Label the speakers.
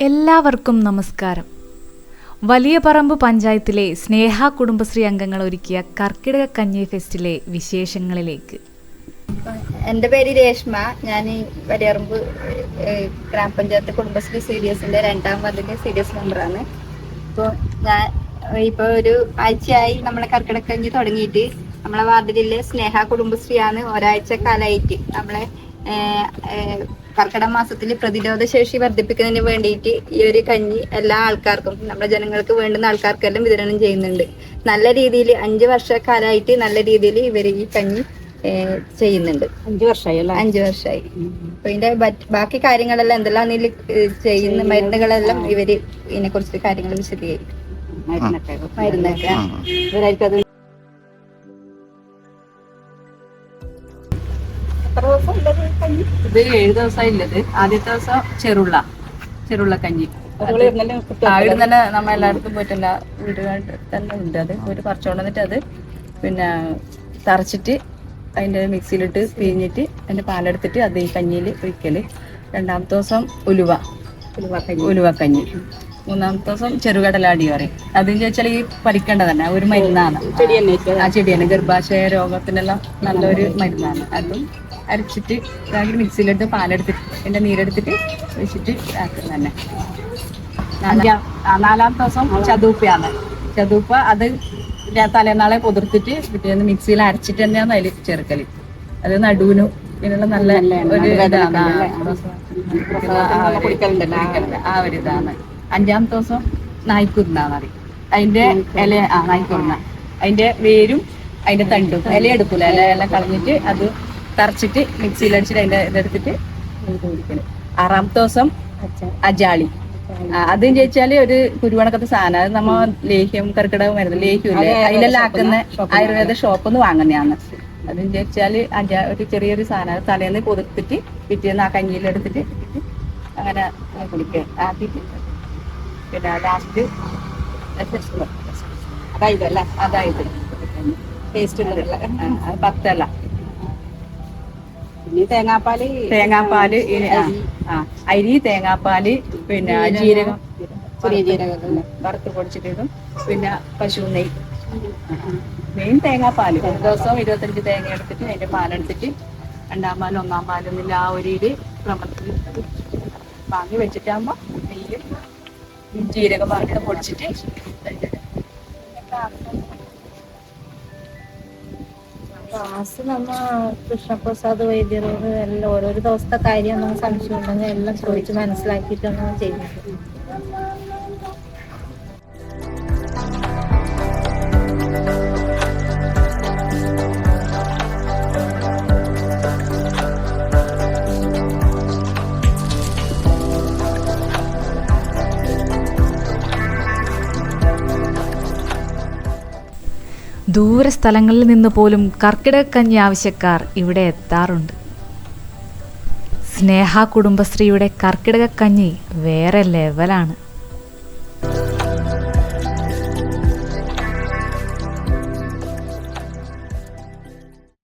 Speaker 1: എല്ലാവർക്കും നമസ്കാരം. വലിയ പറമ്പ് പഞ്ചായത്തിലെ സ്നേഹ കുടുംബശ്രീ അംഗങ്ങൾ ഒരുക്കിയ കർക്കിടക കഞ്ഞി ഫെസ്റ്റിലെ വിശേഷങ്ങളിലേക്ക്.
Speaker 2: എന്റെ പേര് രേഷ്മ. ഞാൻ ഈ വലിയറമ്പ് ഗ്രാമപഞ്ചായത്ത് കുടുംബശ്രീ സി ഡി എസിന്റെ രണ്ടാം വാർഡിന്റെ സി ഡി എസ് മെമ്പറാണ്. ഇപ്പോൾ ഞാൻ ഇപ്പോൾ ഒരു ആഴ്ചയായി നമ്മളെ കർക്കിടക്കഞ്ഞി തുടങ്ങിയിട്ട് നമ്മളെ വാർഡിലെ സ്നേഹ കുടുംബശ്രീയാണ് ഒരാഴ്ച കാലമായിട്ട് നമ്മളെ കർക്കിടക മാസത്തിൽ പ്രതിരോധ ശേഷി വർദ്ധിപ്പിക്കുന്നതിന് വേണ്ടിയിട്ട് ഈ ഒരു കഞ്ഞി എല്ലാ ആൾക്കാർക്കും നമ്മുടെ ജനങ്ങൾക്ക് വേണ്ടുന്ന ആൾക്കാർക്കെല്ലാം വിതരണം ചെയ്യുന്നുണ്ട്. നല്ല രീതിയിൽ അഞ്ച് വർഷക്കാലമായിട്ട് നല്ല രീതിയിൽ ഇവർ ഈ കഞ്ഞി ചെയ്യുന്നുണ്ട്.
Speaker 3: അഞ്ചു വർഷമായി അല്ലേ?
Speaker 2: അഞ്ചു വർഷമായി അപ്പൊ ഇതിന്റെ ബാക്കി കാര്യങ്ങളെല്ലാം എന്തെല്ലാം ഇതിൽ ചെയ്യുന്ന മരുന്നുകളെല്ലാം ഇവർ ഇതിനെ കുറിച്ച് കാര്യങ്ങൾ വിശദീകരിക്കും.
Speaker 3: മരുന്നൊക്കെ.
Speaker 2: മരുന്നൊക്കെ.
Speaker 3: ഇവരായിരിക്കും അത് ഇത് ഏഴ് ദിവസം ഇല്ലത്. ആദ്യത്തെ ദിവസം ചെറുള്ള ചെറുള്ള കഞ്ഞി. അവിടെ തന്നെ നമ്മ എല്ലായിടത്തും പോയിട്ടില്ല വീടുകളിൽ തന്നെ ഉണ്ട് അത്. ഒരു പറിച്ചോണ്ട് വന്നിട്ട് അത് പിന്നെ തറച്ചിട്ട് അതിന്റെ മിക്സിയിലിട്ട് പിഴിഞ്ഞിട്ട് അതിന്റെ പാലെടുത്തിട്ട് അത് ഈ കഞ്ഞിയിൽ ഒഴിക്കൽ. രണ്ടാമത്തെ ദിവസം ഉലുവ. ഉലുവ കഞ്ഞി. മൂന്നാമത്തെ ദിവസം ചെറുകടലാടി പറയും അതെന്ന് ചോദിച്ചാൽ ഈ പരിക്കേണ്ട തന്നെ ഒരു മരുന്നാണ്. ആ ചെടിയാണ് ഗർഭാശയ രോഗത്തിനെല്ലാം നല്ലൊരു മരുന്നാണ്. അതും അരച്ചിട്ട് ഇതാക്കി മിക്സിയിലിട്ട് പാലെടുത്തിട്ട് എന്റെ നീരെടുത്തിട്ട് ഒഴിച്ചിട്ട് ഇതാക്കുന്ന തന്നെ. നാലാം നാലാമത്തെ ദിവസം ചതുപ്പയാണ്. ചതുപ്പ അത് തലേനാളെ കുതിർത്തിട്ട് പിറ്റേന്ന് മിക്സിയിൽ അരച്ചിട്ട് തന്നെയാണ് അതിൽ ചേർക്കൽ. അത് നടുവിനും ഇതിനുള്ള നല്ല ഒരു ഇതാണ്. ആ, ഒരു- ഇതാണ്. അഞ്ചാം ദിവസം നായ്ക്കുരുന്നാന്ന് പറയും അതിന്റെ ഇല ആ നായ്ക്കുരുന്ന. അതിന്റെ വേരും അതിന്റെ തണ്ടും. ഇല എടുക്കൂല. ഇല എല്ലാം കളഞ്ഞിട്ട് അത് തറച്ചിട്ട് മിക്സിയിൽ അടിച്ചിട്ട് അതിന്റെ ഇതെടുത്തിട്ട് ആറാമത്തെ ദിവസം അജാളി. അതും ചോദിച്ചാൽ ഒരു കുരുവണക്കത്തെ സാധനം. അത് നമ്മ ലേഹ്യം കർക്കിടകം വരുന്നത് ലേഹ്യമില്ലേ അതിലെല്ലാം ആക്കുന്ന ആയുർവേദ ഷോപ്പിൽ നിന്ന് വാങ്ങുന്നതാണ്. അതും ചോദിച്ചാൽ അജാ ഒരു ചെറിയൊരു സാധനം. അത് തലേന്ന് കൊതിർത്തിട്ട് പിറ്റേന്ന് ആ കഞ്ഞിയിലെടുത്തിട്ട് അങ്ങനെ കുടിക്കുക. ആദ്യത്തെ പിന്നെ ലാസ്റ്റ് അതായത് അല്ല അതായത് ടേസ്റ്റ് അത് പത്തല്ല. തേങ്ങാപ്പാൽ തേങ്ങാപ്പാൽ അരി. തേങ്ങാപ്പാൽ പിന്നെ ജീരകം
Speaker 2: ചെറിയ ജീരകം
Speaker 3: വറുത്ത് പൊടിച്ചിട്ടിടും. പിന്നെ പശു നെയ് മെയിൻ തേങ്ങാപ്പാൽ. ഒരു ദിവസവും ഇരുപത്തഞ്ച് തേങ്ങ എടുത്തിട്ട് അതിന്റെ പാലെടുത്തിട്ട് രണ്ടാം പാലും ഒന്നാം പാലും എന്നുള്ള ആ ഒരു ഇത് ക്രമത്തിൽ വാങ്ങി വെച്ചിട്ടാകുമ്പോ നെയ്യും ജീരകം വറുത്ത് പൊടിച്ചിട്ട്
Speaker 4: ക്ലാസ് നമ്മ കൃഷ്ണപ്രസാദ് വൈദ്യരോട് എല്ലാം ഓരോരോ ദിവസത്തെ കാര്യം നമ്മൾ സംശയം ഉണ്ടെങ്കിൽ എല്ലാം ചോദിച്ച് മനസ്സിലാക്കിയിട്ടാണ് ചെയ്യുന്നത്.
Speaker 1: ദൂര സ്ഥലങ്ങളിൽ നിന്ന് പോലും കർക്കിടക കഞ്ഞി ആവശ്യക്കാർ ഇവിടെ എത്താറുണ്ട്. സ്നേഹ കുടുംബശ്രീയുടെ കർക്കിടക കഞ്ഞി വേറെ ലെവലാണ്